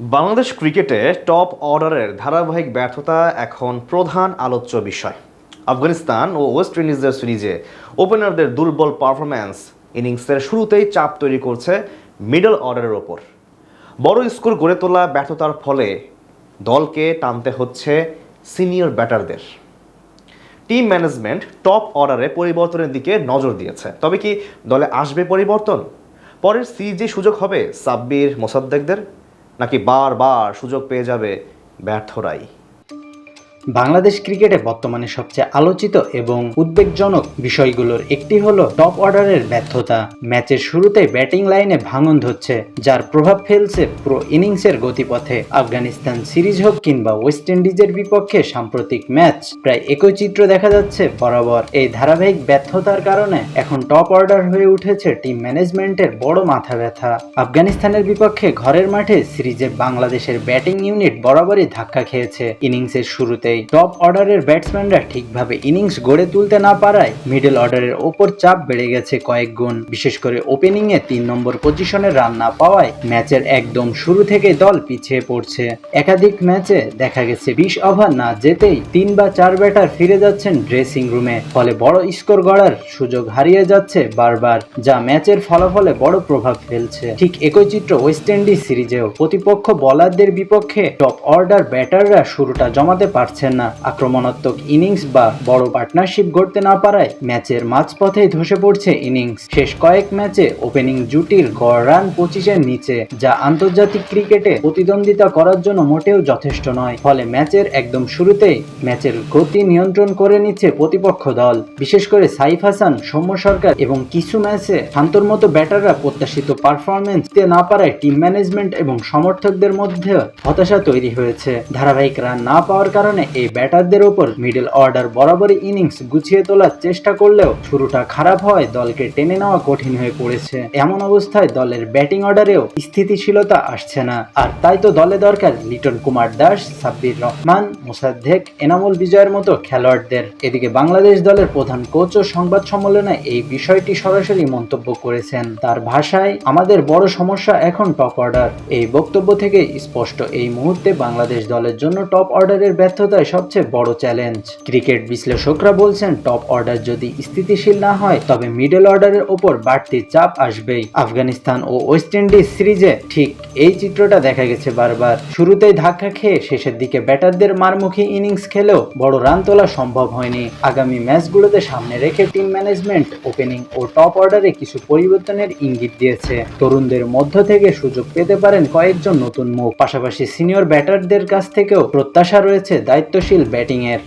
বাংলাদেশ ক্রিকেটে টপ অর্ডারের ধারাবাহিক ব্যর্থতা এখন প্রধান আলোচ্য বিষয়। আফগানিস্তান ও ওয়েস্ট ইন্ডিজের সিরিজে ওপেনারদের দুর্বল পারফরম্যান্স ইনিংসের শুরুতেই চাপ তৈরি করছে মিডল অর্ডারের ওপর। বড় স্কোর গড়ে তোলা ব্যর্থতার ফলে দলকে টানতে হচ্ছে সিনিয়র ব্যাটারদের। টিম ম্যানেজমেন্ট টপ অর্ডারে পরিবর্তনের দিকে নজর দিয়েছে। তবে কি দলে আসবে পরিবর্তন? পরের সিরিজে সুযোগ হবে সাব্বির মোসাদ্দেকদের? নাকি বারবার সুযোগ পেয়ে যাবে ব্যর্থরাই। বাংলাদেশ ক্রিকেটে বর্তমানে সবচেয়ে আলোচিত এবং উদ্বেগজনক বিষয়গুলোর একটি হলো টপ অর্ডারের ব্যর্থতা। ম্যাচের শুরুতে ব্যাটিং লাইনে ভাঙন ধরছে, যার প্রভাব ফেলছে পুরো ইনিংসের গতিপথে। আফগানিস্তান সিরিজ হোক কিংবা ওয়েস্ট ইন্ডিজের বিপক্ষে সাম্প্রতিক ম্যাচ, প্রায় একই চিত্র দেখা যাচ্ছে বরাবর। এই ধারাবাহিক ব্যর্থতার কারণে এখন টপ অর্ডার হয়ে উঠেছে টিম ম্যানেজমেন্টের বড় মাথা ব্যথা। আফগানিস্তানের বিপক্ষে ঘরের মাঠে সিরিজে বাংলাদেশের ব্যাটিং ইউনিট বরাবরই ধাক্কা খেয়েছে। ইনিংসের শুরুতেই টপ অর্ডারের ব্যাটসম্যানরা ঠিকভাবে ইনিংস গড়ে তুলতে না পারায় মিডল অর্ডারের ওপর চাপ বেড়ে গেছে কয়েক গুণ। বিশেষ করে ওপেনিং এ তিন নম্বর পজিশনে রান না পাওয়ায় ম্যাচের একদম শুরু থেকে দল পিছিয়ে পড়ছে। একাধিক ম্যাচে দেখা গেছে বিশ ওভার না যেতেই তিন বা চার ব্যাটার ফিরে যাচ্ছেন ড্রেসিং রুমে ফলে বড় স্কোর গড়ার সুযোগ হারিয়ে যাচ্ছে বারবার, যা ম্যাচের ফলাফলে বড় প্রভাব ফেলছে। ঠিক একই চিত্র ওয়েস্ট ইন্ডিজ সিরিজেও। প্রতিপক্ষ বোলারদের বিপক্ষে টপ অর্ডার ব্যাটাররা শুরুটা জমাতে পারছেন না। আক্রমণাত্মক ইনিংস বা বড় পার্টনারশিপ গড়তে না পারায় ম্যাচের মাঝপথেই ধসে পড়ছে ইনিংস। শেষ কয়েক ম্যাচে ওপেনিং জুটির গড় রান পঁচিশের নিচে, যা আন্তর্জাতিক ক্রিকেটে প্রতিদ্বন্দ্বিতা করার জন্য মোটেও যথেষ্ট নয়। ফলে ম্যাচের একদম শুরুতেই ম্যাচের গতি নিয়ন্ত্রণ করে নিচ্ছে প্রতিপক্ষ দল। বিশেষ করে সাইফ হাসান, সৌম্য সরকার এবং কিছু ম্যাচে শান্তর মতো ব্যাটাররা প্রত্যাশিত পারফরমেন্স দিতে না পারায় টিম ম্যানেজমেন্ট এবং সমর্থকদের মধ্যে হতাশা তৈরি হয়েছে। ধারাবাহিক রান না পাওয়ার কারণে এই ব্যাটারদের ওপর মিডল অর্ডার বরাবরই ইনিংস গুছিয়ে তোলার চেষ্টা করলেও শুরুটা খারাপ হওয়ায় দলকে টেনে নেওয়া কঠিন হয়ে পড়েছে। এমন অবস্থায় দলের ব্যাটিং অর্ডারেও স্থিতিশীলতা আসছে না। আর তাই তো দলে দরকার লিটন কুমার দাস, সাব্বির রহমান মোসাদ্দেক এনামুল বিজয়ের মতো খেলোয়াড়দের। এদিকে বাংলাদেশ দলের প্রধান কোচ ও সংবাদ সম্মেলনে এই বিষয়টি সরাসরি মন্তব্য করেছেন। তার ভাষায়, আমাদের বড় সমস্যা এখন টপ অর্ডার। এই বক্তব্য থেকে স্পষ্ট এই মুহূর্তে বাংলাদেশ দলের জন্য টপ অর্ডারের ব্যর্থতাই সবচেয়ে বড় চ্যালেঞ্জ ক্রিকেট বিশ্লেষকরা বলছেন টপ অর্ডার যদি স্থিতিশীল না হয়, তবে মিডল অর্ডারের ওপর বাড়তি চাপ আসবেই। আফগানিস্তান ও ওয়েস্ট ইন্ডিজ সিরিজে ঠিক এই চিত্রটা দেখা গেছে বারবার। শুরুতেই ধাক্কা খেয়ে শেষের দিকে ব্যাটারদের মারমুখী ইনিংস খেলেও বড় রান তোলা সম্ভব হয়নি। আগামী ম্যাচগুলোতে সামনে রেখে টিম ম্যানেজমেন্ট ওপেনিং ও টপ অর্ডারে কিছু পরিবর্তনের ইঙ্গিত দিয়েছে। তরুণদের মধ্য থেকে সুযোগ পেতে পারেন কয়েকজন নতুন মুখ। পাশাপাশি সিনিয়র ব্যাটারদের কাছ থেকেও প্রত্যাশা রয়েছে দায়িত্বশীল ব্যাটিংয়ের।